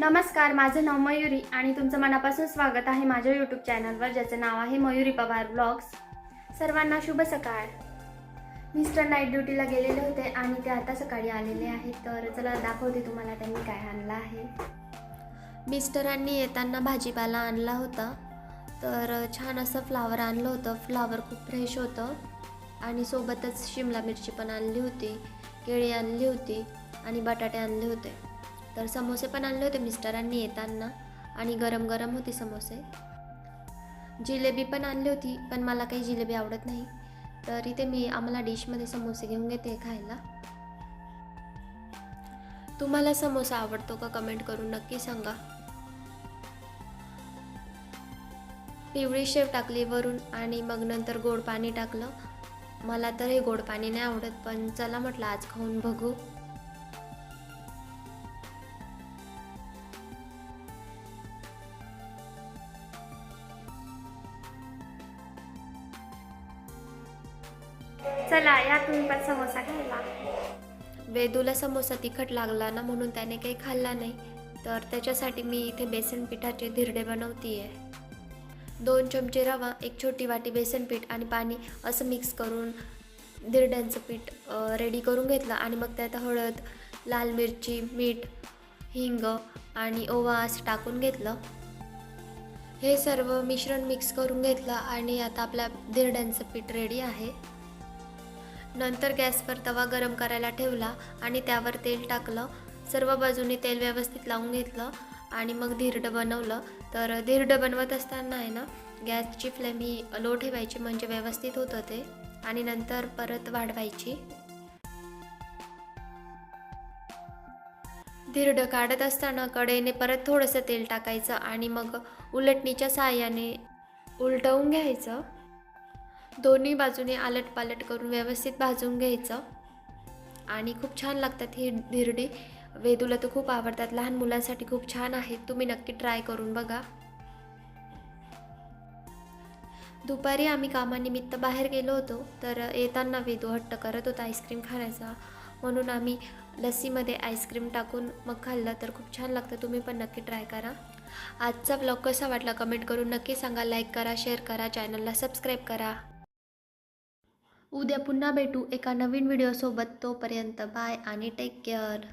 नमस्कार माझं नाव मयुरी आणि तुमचं मनापासून स्वागत आहे माझ्या यूट्यूब चॅनलवर ज्याचं नाव आहे मयुरी पवार ब्लॉग्स सर्वांना शुभ सकाळ. मिस्टर नाईट ड्युटीला गेलेले होते आणि ते आता सकाळी आलेले आहेत तर चला दाखवते तुम्हाला त्यांनी काय आणलं आहे. मिस्टरांनी येताना भाजीपाला आणला होता तर छान असं फ्लावर आणलं होतं. फ्लावर खूप फ्रेश होतं आणि सोबतच शिमला मिरची पण आणली होती केळी आणली होती आणि बटाटे आणले होते. तर समोसे पण आणले होते मिस्टरांनी येताना आणि गरम गरम होते समोसे. जिलेबी पण आणली होती पण मला काही जिलेबी आवडत नाही. तर इथे मी आम्हाला डिशमध्ये समोसे घेऊन घेते खायला. तुम्हाला समोसा आवडतो का कमेंट करून नक्की सांगा. पिवळी शेव टाकली वरून आणि मग नंतर गोड पाणी टाकलं. मला तर हे गोड पाणी नाही आवडत पण चला म्हटलं आज खाऊन बघू. चला या तुम्ही पण समोसा खायला. वेदूला समोसा तिखट लागला ना म्हणून त्याने काही खाल्ला नाही. तर त्याच्यासाठी मी इथे बेसन पिठाचे धिरडे बनवते दोन चमचे रवा एक छोटी वाटी बेसन पीठ आणि पाणी असं मिक्स करून धिरड्यांचं पीठ रेडी करून घेतलं आणि मग त्यात हळद लाल मिरची मीठ हिंग आणि ओवा असं टाकून घेतलं. हे सर्व मिश्रण मिक्स करून घेतलं आणि आता आपल्या धिरड्यांचं पीठ रेडी आहे. नंतर गॅसवर तवा गरम करायला ठेवला आणि त्यावर तेल टाकलं. सर्व बाजूने तेल व्यवस्थित लावून घेतलं आणि मग धिरडं बनवलं. तर धिरडं बनवत असताना आहे ना गॅसची फ्लेम ही लो ठेवायची म्हणजे व्यवस्थित होतं ते. आणि नंतर परत वाढवायची. धिरडं काढत असताना कडेने परत थोडंसं तेल टाकायचं आणि मग उलटणीच्या सहाय्याने उलटवून घ्यायचं. दोन्ही बाजूने आलटपालट करून व्यवस्थित भाजून घ्यायचं. आणि खूप छान लागतात ही धिरडी. वेदूला तर खूप आवडतात. लहान मुलांसाठी खूप छान आहेत. तुम्ही नक्की ट्राय करून बघा. दुपारी आम्ही कामानिमित्त बाहेर गेलो होतो. तर येताना वेदू हट्ट करत होता आईस्क्रीम खाण्याचा. म्हणून आम्ही लस्सीमध्ये आईस्क्रीम टाकून मग खाल्लं. तर खूप छान लागतं. तुम्ही पण नक्की ट्राय करा. आजचा ब्लॉग कसा वाटला कमेंट करून नक्की सांगा. लाईक करा शेअर करा चॅनलला सबस्क्राईब करा. उद्या पुन्हा भेटू एका नवीन व्हिडिओसोबत तोपर्यंत बाय आणि टेक केअर